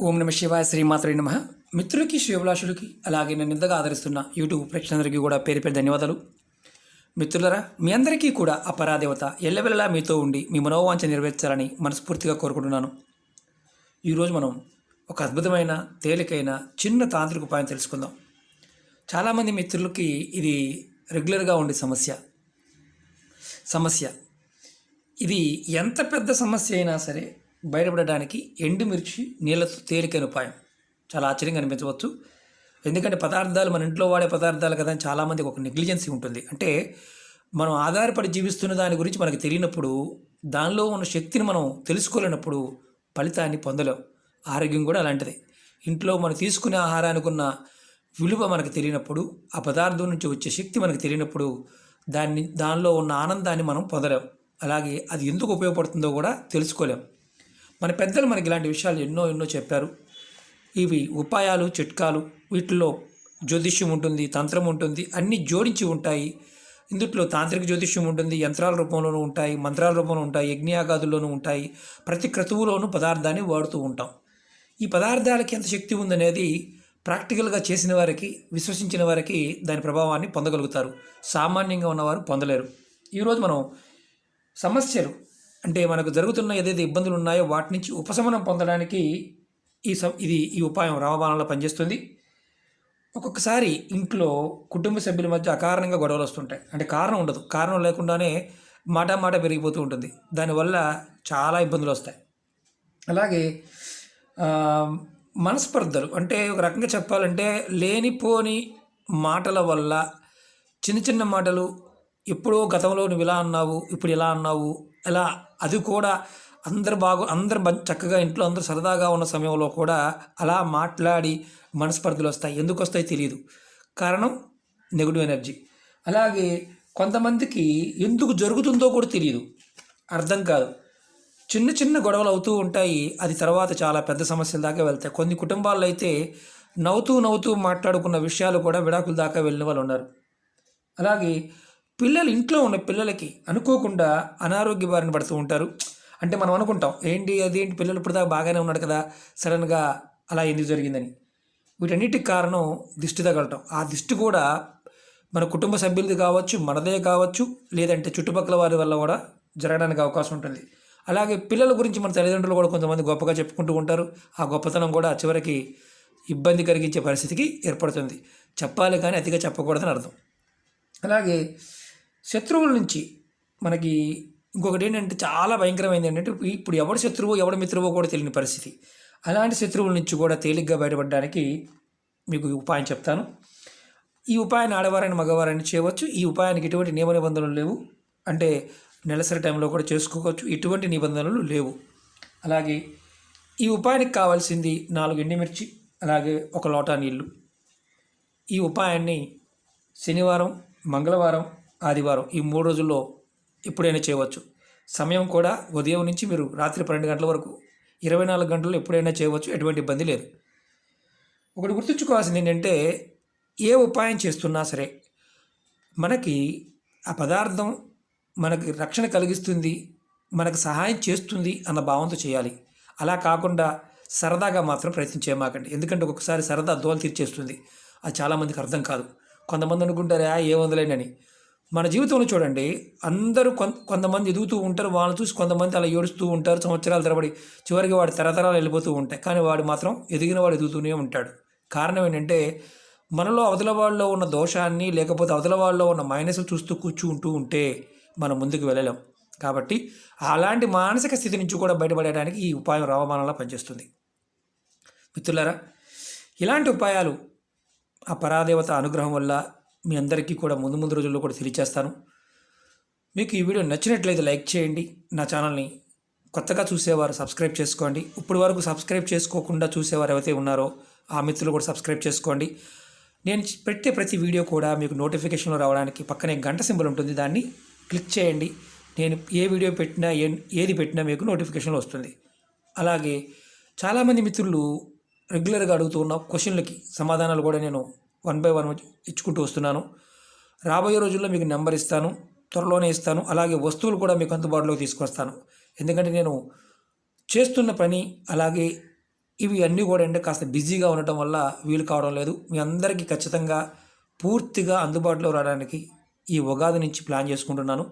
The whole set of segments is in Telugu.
ఓం నమ శివాయ శ్రీమాత్రే నమ. మిత్రులకి శ్రీభిలాషులకి అలాగే నన్ను ఇంతగా ఆదరిస్తున్న యూట్యూబ్ ప్రేక్షకులందరికీ కూడా పేరు పేరు ధన్యవాదాలు. మిత్రులరా మీ అందరికీ కూడా ఆ పరాదేవత ఎల్లవెల్లలా మీతో ఉండి మీ మనోవాంఛ నెరవేర్చాలని మనస్ఫూర్తిగా కోరుకుంటున్నాను. ఈరోజు మనం ఒక అద్భుతమైన తేలికైన చిన్న తాంత్రిక ఉపాయం తెలుసుకుందాం. చాలామంది మిత్రులకి ఇది రెగ్యులర్గా ఉండే సమస్య. సమస్య. ఇది ఎంత పెద్ద సమస్య అయినా సరే బయటపడడానికి ఎండుమిర్చి నీళ్ళతో తేలికైన ఉపాయం. చాలా ఆశ్చర్యంగా అనిపించవచ్చు. ఎందుకంటే పదార్థాలు మన ఇంట్లో వాడే పదార్థాలు కదా చాలామందికి ఒక నెగ్లిజెన్సీ ఉంటుంది. అంటే మనం ఆధారపడి జీవిస్తున్న దాని గురించి మనకు తెలియనప్పుడు దానిలో ఉన్న శక్తిని మనం తెలుసుకోలేనప్పుడు ఫలితాన్ని పొందలేం. ఆరోగ్యం కూడా అలాంటిదే. ఇంట్లో మనం తీసుకునే ఆహారానికి ఉన్న విలువ మనకు తెలియనప్పుడు ఆ పదార్థం నుంచి వచ్చే శక్తి మనకు తెలియనప్పుడు దాన్ని దానిలో ఉన్న ఆనందాన్ని మనం పొందలేం. అలాగే అది ఎందుకు ఉపయోగపడుతుందో కూడా తెలుసుకోలేం. మన పెద్దలు మనకి ఇలాంటి విషయాలు ఎన్నో ఎన్నో చెప్పారు. ఇవి ఉపాయాలు చిట్కాలు వీటిలో జ్యోతిష్యం ఉంటుంది తంత్రం ఉంటుంది అన్నీ జోడించి ఉంటాయి. ఇందుట్లో తాంత్రిక జ్యోతిష్యం ఉంటుంది యంత్రాల రూపంలోనూ ఉంటాయి మంత్రాల రూపంలో ఉంటాయి యజ్ఞయాగాదుల్లోనూ ఉంటాయి. ప్రతి క్రతువులోనూ పదార్థాన్ని వాడుతూ ఉంటాం. ఈ పదార్థాలకి ఎంత శక్తి ఉందనేది ప్రాక్టికల్గా చేసిన వారికి విశ్వసించిన వారికి దాని ప్రభావాన్ని పొందగలుగుతారు. సామాన్యంగా ఉన్నవారు పొందలేరు. ఈరోజు మనం సమస్యలు అంటే మనకు జరుగుతున్న ఏదైతే ఇబ్బందులు ఉన్నాయో వాటి నుంచి ఉపశమనం పొందడానికి ఈ స ఇది ఈ ఉపాయం రామబాణంలో పనిచేస్తుంది. ఒక్కొక్కసారి ఇంట్లో కుటుంబ సభ్యుల మధ్య అకారణంగా గొడవలు వస్తుంటాయి. అంటే కారణం ఉండదు. కారణం లేకుండానే మాట మాట పెరిగిపోతూ ఉంటుంది. దానివల్ల చాలా ఇబ్బందులు వస్తాయి. అలాగే మనస్పర్ధలు. అంటే ఒక రకంగా చెప్పాలంటే లేనిపోని మాటల వల్ల చిన్న చిన్న మాటలు ఎప్పుడో గతంలో నువ్వు ఇలా అన్నావు ఇప్పుడు ఇలా అన్నావు ఎలా అది కూడా అందరు బాగు అందరు చక్కగా ఇంట్లో అందరూ సరదాగా ఉన్న సమయంలో కూడా అలా మాట్లాడి మనస్పర్ధలు వస్తాయి. ఎందుకు వస్తాయి తెలియదు కారణం నెగిటివ్ ఎనర్జీ అలాగే కొంతమందికి ఎందుకు జరుగుతుందో కూడా తెలియదు అర్థం కాదు. చిన్న చిన్న గొడవలు అవుతూ ఉంటాయి. అది తర్వాత చాలా పెద్ద సమస్యల దాకా వెళ్తాయి. కొన్ని కుటుంబాల్లో అయితే నవ్వుతూ నవ్వుతూ మాట్లాడుకున్న విషయాలు కూడా విడాకుల దాకా వెళ్ళిన వాళ్ళు ఉన్నారు. అలాగే పిల్లలు ఇంట్లో ఉన్న పిల్లలకి అనుకోకుండా అనారోగ్య బారిన పడుతూ ఉంటారు. అంటే మనం అనుకుంటాం ఏంటి అదేంటి పిల్లలు ఇప్పుడు దాకా బాగానే ఉన్నాడు కదా సడన్గా అలా ఎందుకు జరిగిందని. వీటన్నిటికి కారణం దిష్టి తగలటం. ఆ దిష్టి కూడా మన కుటుంబ సభ్యులది కావచ్చు మనదే కావచ్చు లేదంటే చుట్టుపక్కల వారి వల్ల కూడా జరగడానికి అవకాశం ఉంటుంది. అలాగే పిల్లల గురించి మన తల్లిదండ్రులు కూడా కొంతమంది గొప్పగా చెప్పుకుంటూ ఉంటారు. ఆ గొప్పతనం కూడా చివరికి ఇబ్బంది కలిగించే పరిస్థితికి ఏర్పడుతుంది. చెప్పాలి కానీ అతిగా చెప్పకూడదని అర్థం. అలాగే శత్రువుల నుంచి మనకి ఇంకొకటి ఏంటంటే చాలా భయంకరమైనది ఏంటంటే ఇప్పుడు ఎవడు శత్రువు ఎవడు మిత్రువో కూడా తెలియని పరిస్థితి. అలాంటి శత్రువుల నుంచి కూడా తేలిగ్గా బయటపడడానికి మీకు ఉపాయం చెప్తాను. ఈ ఉపాయాన్ని ఆడవారైన మగవారైనా చేయవచ్చు. ఈ ఉపాయానికి ఎటువంటి నియమ నిబంధనలు లేవు. అంటే నెలసరి టైంలో కూడా చేసుకోవచ్చు. ఎటువంటి నిబంధనలు లేవు. అలాగే ఈ ఉపాయానికి కావాల్సింది నాలుగు ఎండుమిర్చి అలాగే ఒక లోటా నీళ్ళు. ఈ ఉపాయాన్ని శనివారం మంగళవారం ఆదివారం ఈ మూడు రోజుల్లో ఎప్పుడైనా చేయవచ్చు. సమయం కూడా ఉదయం నుంచి మీరు రాత్రి పన్నెండు గంటల వరకు ఇరవై నాలుగు గంటలు ఎప్పుడైనా చేయవచ్చు. ఎటువంటి ఇబ్బంది లేదు. ఒకటి గుర్తుంచుకోవాల్సింది ఏంటంటే ఏ ఉపాయం చేస్తున్నా సరే మనకి ఆ పదార్థం మనకి రక్షణ కలిగిస్తుంది మనకు సహాయం చేస్తుంది అన్న భావంతో చేయాలి. అలా కాకుండా సరదాగా మాత్రం ప్రయత్నం చేయమాకండి. ఎందుకంటే ఒక్కొక్కసారి సరదా దోలు తీర్చేస్తుంది. అది చాలామందికి అర్థం కాదు. కొంతమంది అనుకుంటారు ఏ వందలేనని మన జీవితంలో చూడండి అందరూ కొంత కొంతమంది ఎదుగుతూ ఉంటారు వాళ్ళని చూసి కొంతమంది అలా ఏడుస్తూ ఉంటారు సంవత్సరాల తరబడి చివరికి వాడి తరతరాలు వెళ్ళిపోతూ ఉంటాయి. కానీ వాడు మాత్రం ఎదిగిన వాడు ఎదుగుతూనే ఉంటాడు. కారణం ఏంటంటే మనలో అవతల వాళ్ళలో ఉన్న దోషాన్ని లేకపోతే అవతల వాళ్ళలో ఉన్న మైనస్లు చూస్తూ కూర్చుంటూ ఉంటే మనం ముందుకు వెళ్ళలేం. కాబట్టి అలాంటి మానసిక స్థితి నుంచి కూడా బయటపడడానికి ఈ ఉపాయం రావమానంలో పనిచేస్తుంది. మిత్రులారా ఇలాంటి ఉపాయాలు ఆ పరాదేవత అనుగ్రహం వల్ల మీ అందరికీ కూడా ముందు ముందు రోజుల్లో కూడా తెలియచేస్తాను. మీకు ఈ వీడియో నచ్చినట్లయితే లైక్ చేయండి. నా ఛానల్ని కొత్తగా చూసేవారు సబ్స్క్రైబ్ చేసుకోండి. ఇప్పటి వరకు సబ్స్క్రైబ్ చేసుకోకుండా చూసేవారు ఎవరైతే ఉన్నారో ఆ మిత్రులు కూడా సబ్స్క్రైబ్ చేసుకోండి. నేను పెట్టే ప్రతి వీడియో కూడా మీకు నోటిఫికేషన్లో రావడానికి పక్కనే గంట సింబల్ ఉంటుంది. దాన్ని క్లిక్ చేయండి. నేను ఏ వీడియో పెట్టినా ఏ ఏది పెట్టినా మీకు నోటిఫికేషన్లో వస్తుంది. అలాగే చాలామంది మిత్రులు రెగ్యులర్గా అడుగుతున్న క్వశ్చన్లకి సమాధానాలు కూడా నేను వన్ బై వన్ ఇచ్చుకుంటూ వస్తున్నాను. రాబోయే రోజుల్లో మీకు నెంబర్ ఇస్తాను త్వరలోనే ఇస్తాను అలాగే వస్తువులు కూడా మీకు అందుబాటులోకి తీసుకొస్తాను. ఎందుకంటే నేను చేస్తున్న పని అలాగే ఇవి అన్నీ కూడా అంటే కాస్త బిజీగా ఉండటం వల్ల వీలు కావడం లేదు. మీ అందరికీ ఖచ్చితంగా పూర్తిగా అందుబాటులో రావడానికి ఈ ఉగాది నుంచి ప్లాన్ చేసుకుంటున్నాను.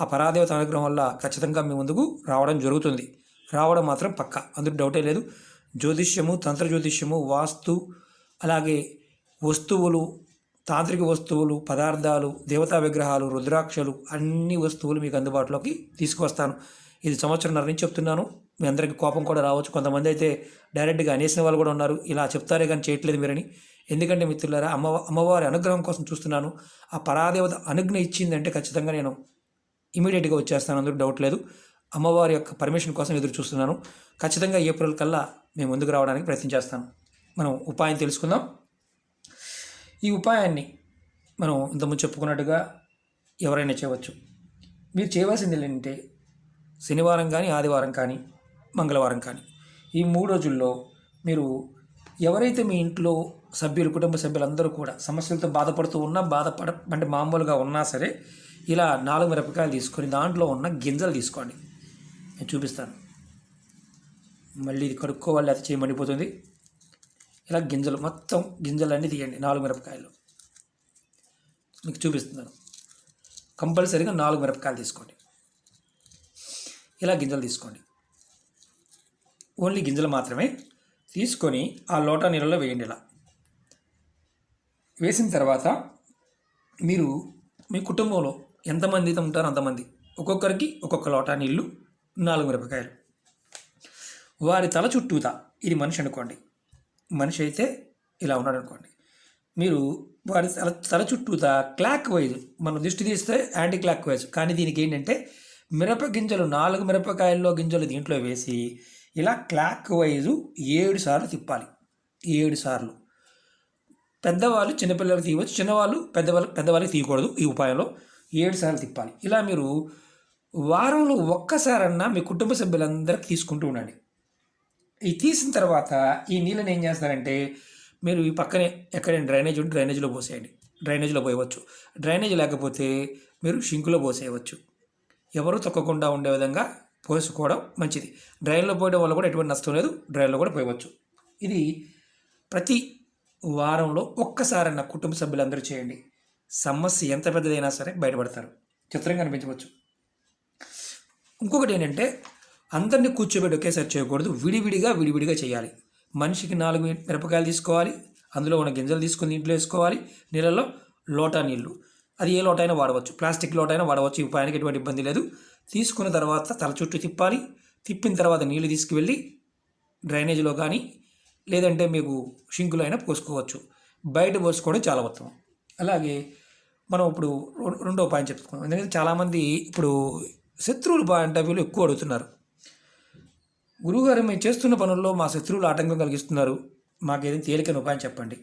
ఆ పరాదేవత అనుగ్రహం వల్ల ఖచ్చితంగా మీ ముందుకు రావడం జరుగుతుంది. రావడం మాత్రం పక్క అందుకు డౌటే లేదు. జ్యోతిష్యము తంత్ర జ్యోతిష్యము వాస్తు అలాగే వస్తువులు తాంత్రిక వస్తువులు పదార్థాలు దేవతా విగ్రహాలు రుద్రాక్షలు అన్ని వస్తువులు మీకు అందుబాటులోకి తీసుకువస్తాను. ఇది సంవత్సరంన్నర నుంచి చెప్తున్నాను. మీ అందరికీ కోపం కూడా రావచ్చు. కొంతమంది అయితే డైరెక్ట్గా అనేసిన వాళ్ళు కూడా ఉన్నారు. ఇలా చెప్తారే కానీ చేయట్లేదు మీరని. ఎందుకంటే మిత్రులారా అమ్మ అమ్మవారి అనుగ్రహం కోసం చూస్తున్నాను. ఆ పరాదేవత అనుజ్ఞ ఇచ్చిందంటే ఖచ్చితంగా నేను ఇమీడియట్గా వచ్చేస్తాను. అందుకు డౌట్ లేదు. అమ్మవారి యొక్క పర్మిషన్ కోసం ఎదురు చూస్తున్నాను. ఖచ్చితంగా ఏప్రిల్ కల్లా మేము ముందుకు రావడానికి ప్రయత్నం చేస్తాను. మనం ఉపాయం తెలుసుకుందాం. ఈ ఉపాయాన్ని మనం ఇంతకుముందు చెప్పుకున్నట్టుగా ఎవరైనా చేయవచ్చు. మీరు చేయవలసింది ఏంటంటే శనివారం కానీ ఆదివారం కానీ మంగళవారం కానీ ఈ మూడు రోజుల్లో మీరు ఎవరైతే మీ ఇంట్లో సభ్యులు కుటుంబ సభ్యులందరూ కూడా సమస్యలతో బాధపడుతూ ఉన్నా బాధపడ అంటే మామూలుగా ఉన్నా సరే ఇలా నాలుగు మిరపకాయలు తీసుకొని దాంట్లో ఉన్న గింజలు తీసుకోండి. నేను చూపిస్తాను. మళ్ళీ ఇది కడుక్కోవాలి అది చేయమండిపోతుంది ఇలా గింజలు మొత్తం గింజలన్నీ తీయండి నాలుగు మిరపకాయలు. మీకు చూపిస్తున్నాను. కంపల్సరీగా నాలుగు మిరపకాయలు తీసుకోండి. ఇలా గింజలు తీసుకోండి. ఓన్లీ గింజలు మాత్రమే తీసుకొని ఆ లోటా నీళ్ళలో వేయండి ఇలా. వేసిన తర్వాత మీరు మీ కుటుంబంలో ఎంతమంది అయితే ఉంటారో అంతమంది ఒక్కొక్కరికి ఒక్కొక్క లోటా నీళ్ళు నాలుగు మిరపకాయలు. వారి తల చుట్టూతా ఇది మనిషి అనుకోండి. మనిషి అయితే ఇలా ఉన్నాడు అనుకోండి మీరు వారి తల తల చుట్టూతా క్లాక్ వైజ్ మనం దృష్టి తీస్తే యాంటీ క్లాక్ వైజ్. కానీ దీనికి ఏంటంటే మిరప గింజలు నాలుగు మిరపకాయల్లో గింజలు దీంట్లో వేసి ఇలా క్లాక్ వైజు ఏడు సార్లు తిప్పాలి. ఏడు సార్లు. పెద్దవాళ్ళు చిన్నపిల్లలకు తీయవచ్చు చిన్నవాళ్ళు పెద్దవాళ్ళు పెద్దవాళ్ళకి తీయకూడదు ఈ ఉపాయంలో. ఏడు సార్లు తిప్పాలి. ఇలా మీరు వారంలో ఒక్కసారన్నా మీ కుటుంబ సభ్యులందరికీ తీసుకుంటూ ఉండండి. ఈ తీసిన తర్వాత ఈ నీళ్ళని ఏం చేస్తారంటే మీరు ఈ పక్కనే ఎక్కడైనా డ్రైనేజ్ ఉంటే డ్రైనేజ్లో పోసేయండి. డ్రైనేజ్లో పోయవచ్చు. డ్రైనేజ్ లేకపోతే మీరు షింకులో పోసేయవచ్చు. ఎవరు తొక్కకుండా ఉండే విధంగా పోసుకోవడం మంచిది. డ్రైన్లో పోయడం వల్ల కూడా ఎటువంటి నష్టం లేదు. డ్రైన్లో కూడా పోయవచ్చు. ఇది ప్రతి వారంలో ఒక్కసారన్న కుటుంబ సభ్యులందరూ చేయండి. సమస్య ఎంత పెద్దదైనా సరే బయటపడతారు. చిత్రంగా అనిపించవచ్చు. ఇంకొకటి ఏంటంటే అందరినీ కూర్చోబెట్టి ఒకేసారి చేయకూడదు. విడివిడిగా విడివిడిగా చేయాలి. మనిషికి నాలుగు మిరపకాయలు తీసుకోవాలి. అందులో ఉన్న గింజలు తీసుకొని ఇంట్లో వేసుకోవాలి. నీళ్ళలో లోటా నీళ్ళు. అది ఏ లోట అయినా వాడవచ్చు. ప్లాస్టిక్ లోట అయినా వాడవచ్చు. ఈ ఉపాయానికి ఎటువంటి ఇబ్బంది లేదు. తీసుకున్న తర్వాత తల చుట్టూ తిప్పాలి. తిప్పిన తర్వాత నీళ్ళు తీసుకువెళ్ళి డ్రైనేజీలో కానీ లేదంటే మీకు షింకులో అయినా పోసుకోవచ్చు. బయట పోసుకోవడం చాలా ఉత్తమం. అలాగే మనం ఇప్పుడు రెండో ఉపాయం చెప్పుకున్నాం ఎందుకంటే చాలామంది ఇప్పుడు శత్రువులు పాయింట్ ఎక్కువ అడుగుతున్నారు. గురువుగారు మేము చేస్తున్న పనుల్లో మా శత్రువులు ఆటంకం కలిగిస్తున్నారు. మాకు ఏదైనా తేలికైన ఉపాయం చెప్పండి.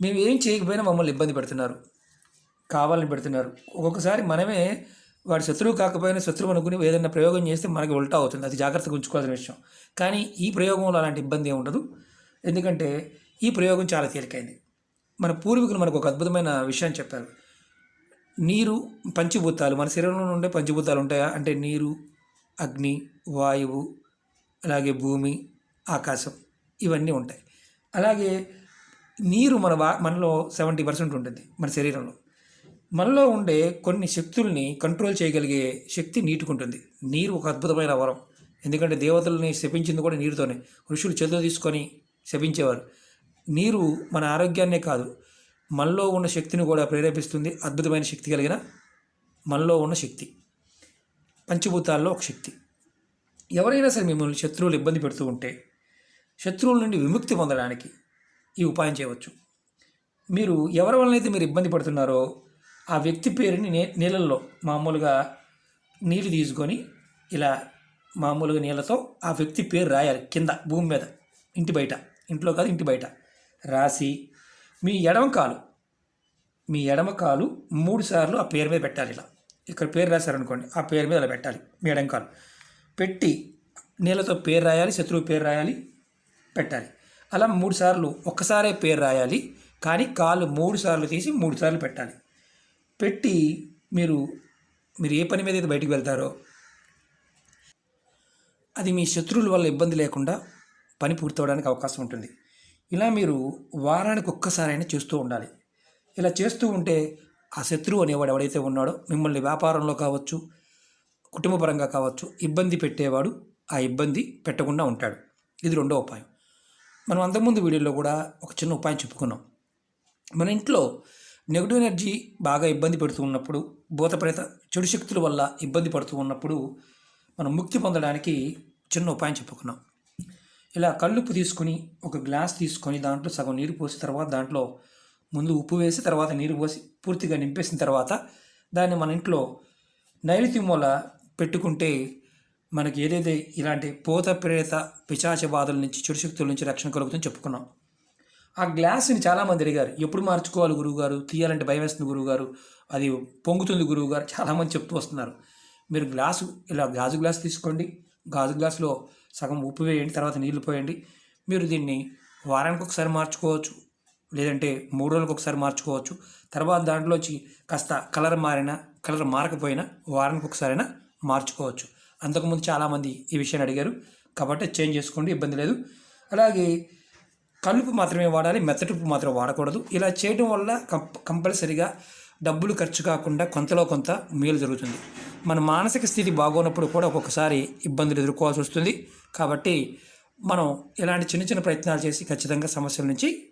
మేము ఏం చేయకపోయినా మమ్మల్ని ఇబ్బంది పెడుతున్నారు. కావాలని పెడుతున్నారు. ఒక్కొక్కసారి మనమే వాడి శత్రువు కాకపోయినా శత్రువు అనుకుని ఏదైనా ప్రయోగం చేస్తే మనకి ఉల్టా అవుతుంది. అది జాగ్రత్తగా ఉంచుకోవాల్సిన విషయం. కానీ ఈ ప్రయోగంలో అలాంటి ఇబ్బంది ఏమి ఉండదు. ఎందుకంటే ఈ ప్రయోగం చాలా తేలికైంది. మన పూర్వీకులు మనకు ఒక అద్భుతమైన విషయాన్ని చెప్పారు. నీరు పంచభూతాలు మన శరీరంలో ఉండే పంచభూతాలు ఉంటాయా? అంటే నీరు అగ్ని వాయువు అలాగే భూమి ఆకాశం ఇవన్నీ ఉంటాయి. అలాగే నీరు మన వా మనలో సెవెంటీ పర్సెంట్ ఉంటుంది మన శరీరంలో. మనలో ఉండే కొన్ని శక్తుల్ని కంట్రోల్ చేయగలిగే శక్తి నీటికుంటుంది. నీరు ఒక అద్భుతమైన వరం. ఎందుకంటే దేవతల్ని శపించింది కూడా నీరుతోనే. ఋషులు చేతులు తీసుకొని శపించేవారు. నీరు మన ఆరోగ్యాన్నే కాదు మనలో ఉన్న శక్తిని కూడా ప్రేరేపిస్తుంది. అద్భుతమైన శక్తి కలిగిన మనలో ఉన్న శక్తి. పంచభూతాల్లో ఒక శక్తి. ఎవరైనా సరే మిమ్మల్ని శత్రువులు ఇబ్బంది పెడుతూ ఉంటే శత్రువుల నుండి విముక్తి పొందడానికి ఈ ఉపాయం చేయవచ్చు. మీరు ఎవరి వలనైతే మీరు ఇబ్బంది పడుతున్నారో ఆ వ్యక్తి పేరుని నే నీళ్ళల్లో మామూలుగా నీళ్ళు తీసుకొని ఇలా మామూలుగా నీళ్ళతో ఆ వ్యక్తి పేరు రాయాలి కింద భూమి మీద ఇంటి బయట. ఇంట్లో కాదు ఇంటి బయట. రాసి మీ ఎడమ కాలు మీ ఎడమ కాలు మూడు సార్లు ఆ పేరు మీద పెట్టాలి ఇలా. ఇక్కడ పేరు రాశారనుకోండి ఆ పేరు మీద అలా పెట్టాలి మీ ఎడమ పెట్టి నీళ్ళతో పేరు రాయాలి శత్రువు పేరు రాయాలి పెట్టాలి. అలా మూడు సార్లు ఒక్కసారే పేరు రాయాలి కానీ కాళ్ళు మూడు సార్లు తీసి మూడు సార్లు పెట్టాలి. పెట్టి మీరు మీరు ఏ పని మీద అయితే బయటికి వెళ్తారో అది మీ శత్రువుల వల్ల ఇబ్బంది లేకుండా పని పూర్తవడానికి అవకాశం ఉంటుంది. ఇలా మీరు వారానికి ఒక్కసారైనా చేస్తూ ఉండాలి. ఇలా చేస్తూ ఉంటే ఆ శత్రువు అనేవాడు ఎవడైతే ఉన్నాడో మిమ్మల్ని వ్యాపారంలో కావచ్చు కుటుంబపరంగా కావచ్చు ఇబ్బంది పెట్టేవాడు ఆ ఇబ్బంది పెట్టకుండా ఉంటాడు. ఇది రెండో ఉపాయం. మనం అంతకుముందు వీడియోలో కూడా ఒక చిన్న ఉపాయం చెప్పుకున్నాం. మన ఇంట్లో నెగిటివ్ ఎనర్జీ బాగా ఇబ్బంది పెడుతూ ఉన్నప్పుడు భూతప్రేత చెడు శక్తుల వల్ల ఇబ్బంది పడుతూ ఉన్నప్పుడు మనం ముక్తి పొందడానికి చిన్న ఉపాయం చెప్పుకున్నాం. ఇలా కళ్ళుప్పు తీసుకొని ఒక గ్లాస్ తీసుకొని దాంట్లో సగం నీరు పోసిన తర్వాత దాంట్లో ముందు ఉప్పు వేసి తర్వాత నీరు పోసి పూర్తిగా నింపేసిన తర్వాత దాన్ని మన ఇంట్లో నైరుతి మూల పెట్టుకుంటే మనకి ఏదైతే ఇలాంటి పూత ప్రేత పిశాచ బాధల నుంచి చెడు శక్తుల నుంచి రక్షణ కలుగుతుందని చెప్పుకున్నాం. ఆ గ్లాస్ని చాలామంది అడిగారు ఎప్పుడు మార్చుకోవాలి గురువుగారు? తీయాలంటే భయం వేస్తుంది గురువుగారు? అది పొంగుతుంది గురువుగారు? చాలామంది చెప్తూ వస్తున్నారు. మీరు గ్లాసు ఇలా గాజు గ్లాస్ తీసుకోండి. గాజు గ్లాసులో సగం ఉప్పు వేయండి తర్వాత నీళ్ళు పోయండి. మీరు దీన్ని వారానికి ఒకసారి మార్చుకోవచ్చు. లేదంటే మూడు రోజులకు ఒకసారి మార్చుకోవచ్చు. తర్వాత దాంట్లోంచి కాస్త కలర్ మారినా కలర్ మారకపోయినా వారానికి ఒకసారైనా మార్చుకోవచ్చు. అంతకుముందు చాలామంది ఈ విషయాన్ని అడిగారు. కాబట్టి చేంజ్ చేసుకోండి ఇబ్బంది లేదు. అలాగే కలుపు మాత్రమే వాడాలి మెత్తటిప్పు మాత్రం వాడకూడదు. ఇలా చేయడం వల్ల కంప్ కంపల్సరిగా డబ్బులు ఖర్చు కాకుండా కొంతలో కొంత మేలు జరుగుతుంది. మన మానసిక స్థితి బాగోనప్పుడు కూడా ఒక్కొక్కసారి ఇబ్బందులు ఎదుర్కోవాల్సి వస్తుంది. కాబట్టి మనం ఇలాంటి చిన్న చిన్న ప్రయత్నాలు చేసి ఖచ్చితంగా సమస్యల నుంచి